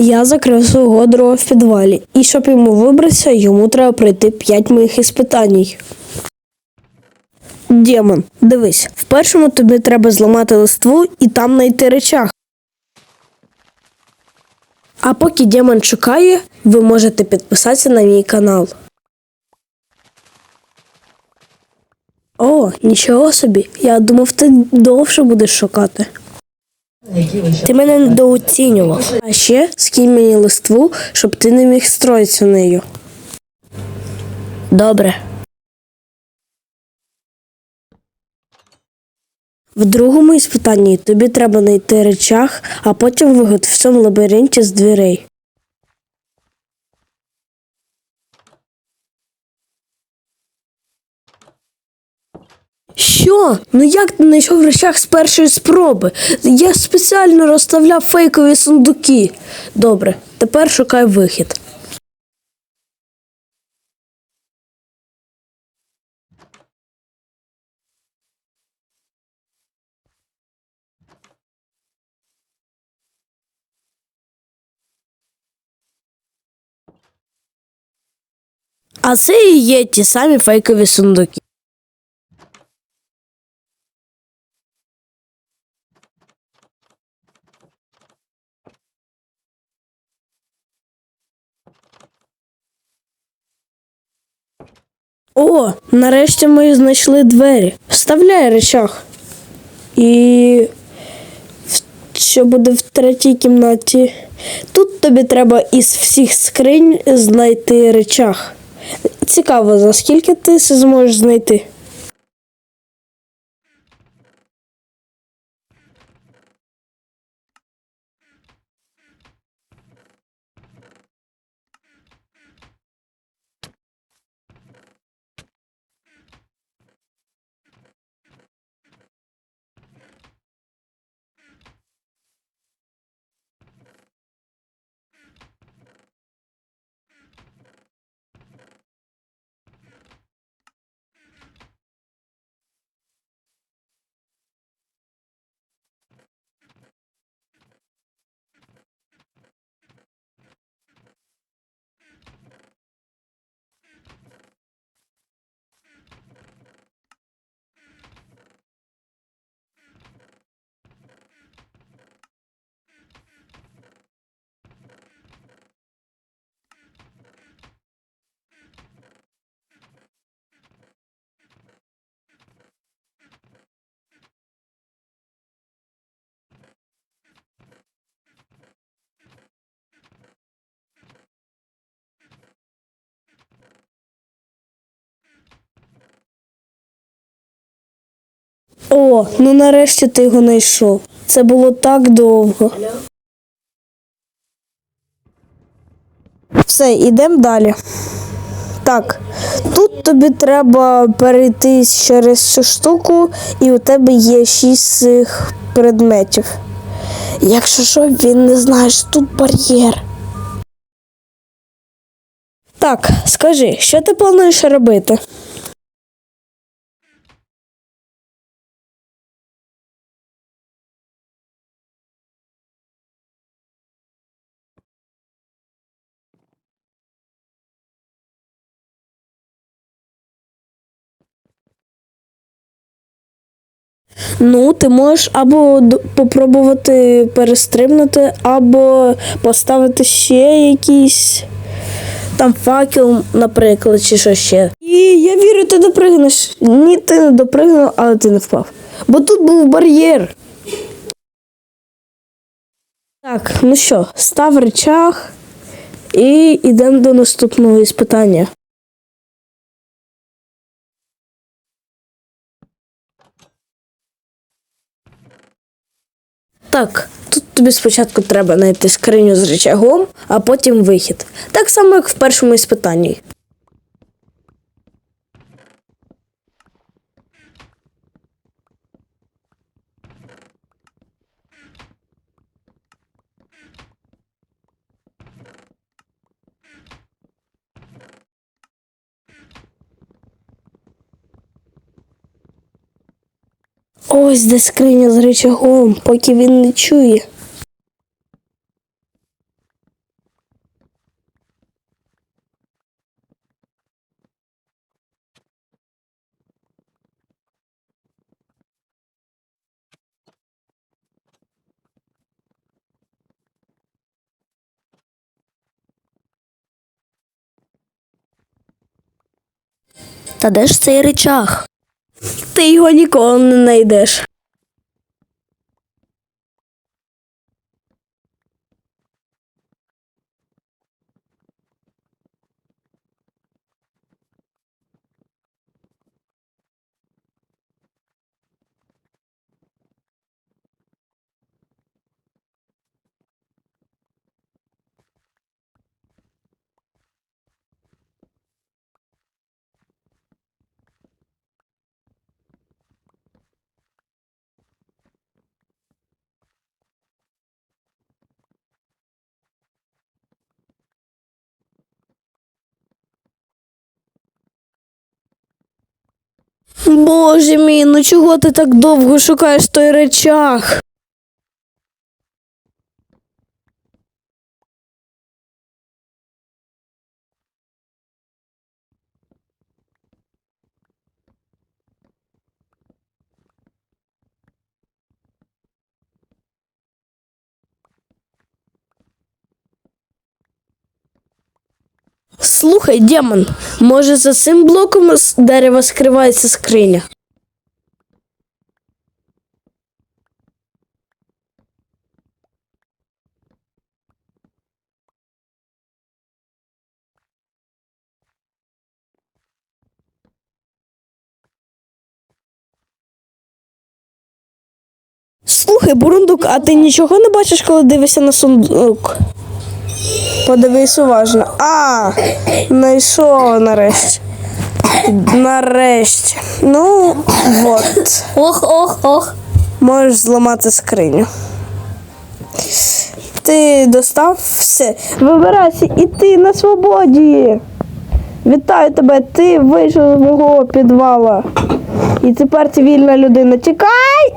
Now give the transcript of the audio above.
Я закрив свого друга в підвалі, і щоб йому вибратися, йому треба пройти п'ять моїх іспитань. Демон, дивись, в першому тобі треба зламати листву і там знайти речах. А поки демон шукає, ви можете підписатися на мій канал. О, нічого собі. Я думав, ти довше будеш шукати. Ти мене недооцінював. А ще скинь мені листву, щоб ти не міг строїтися нею. Добре. В другому іспитанні тобі треба знайти речах, а потім вигод в цьому лабіринті з дверей. Що? Ну як ти знайшов речах з першої спроби? Я спеціально розставляв фейкові сундуки. Добре, тепер шукай вихід. А це і є ті самі фейкові сундуки. О, нарешті ми знайшли двері. Вставляй речах. І що буде в третій кімнаті? Тут тобі треба із всіх скринь знайти речах. Цікаво, за скільки ти зможеш знайти? О, ну нарешті ти його знайшов. Це було так довго. Все, йдемо далі. Так, тут тобі треба перейти через цю штуку, і у тебе є шість цих предметів. Якщо що, він не знає, що тут бар'єр. Так, скажи, що ти плануєш робити? Ну, ти можеш або попробувати перестрибнути, або поставити ще якийсь там факел, наприклад, чи що ще. І я вірю, ти допригнеш. Ні, ти не допригнув, але ти не впав. Бо тут був бар'єр. Так, ну що, став речах і йдемо до наступного іспитання. Так, тут тобі спочатку треба знайти скриню з речагом, а потім вихід. Так само, як в першому іспитанні. Ось де скриня з речагом, поки він не чує. Та де ж цей речах? Ти його ніколи не знайдеш. Боже мій, ну чого ти так довго шукаєш той речах? Слухай, демон, може за цим блоком з дерева скривається скриня? Слухай, бурундук, а ти нічого не бачиш, коли дивишся на сундук? Подивись уважно. А, знайшов нарешті. Нарешті. Ну, от. Ох, ох, ох. Можеш зламати скриню. Ти достав все. Вибирайся, і ти на свободі. Вітаю тебе, ти вийшов з мого підвала. І тепер ти вільна людина. Тікай!